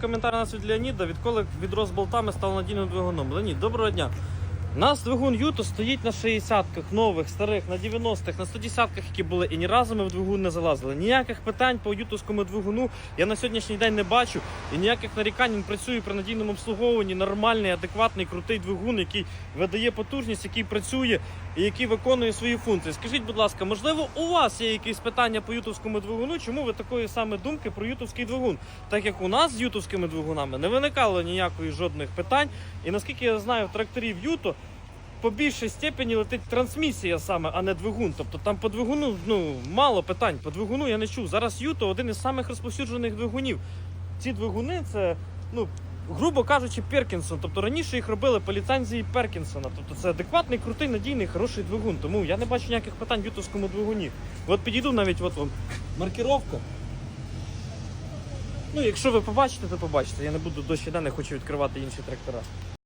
Коментар нас від Леоніда, відколи відро з болтами став надійним двигуном. Леонід, доброго дня. У нас двигун Юто стоїть на 60-ках, нових, старих, на 90-х, на 110-ках, які були, і ні разу ми в двигун не залазили. Ніяких питань по ютовському двигуну я на сьогоднішній день не бачу. І ніяких нарікань він працює при надійному обслуговуванні. Нормальний, адекватний, крутий двигун, який видає потужність, який працює і який виконує свої функції. Скажіть, будь ласка, можливо, у вас є якісь питання по ютовському двигуну? Чому ви такої саме думки про ютовський двигун? Так як у нас з ютовськими двигунами не виникало ніякої жодних питань. І наскільки я знаю, тракторів Юто по більшій степені летить трансмісія саме, а не двигун. Тобто там по двигуну ну мало питань. По двигуну я не чув. Зараз Юто один із самих розповсюджених двигунів. Ці двигуни це, ну. Грубо кажучи, Перкінсон. Тобто раніше їх робили по ліцензії Перкінсона. Тобто це адекватний, крутий, надійний, хороший двигун. Тому я не бачу ніяких питань в ютовському двигуні. От підійду навіть от вам маркіровка. Ну, якщо ви побачите, то побачите. Я не буду іде, не хочу відкривати інші трактора.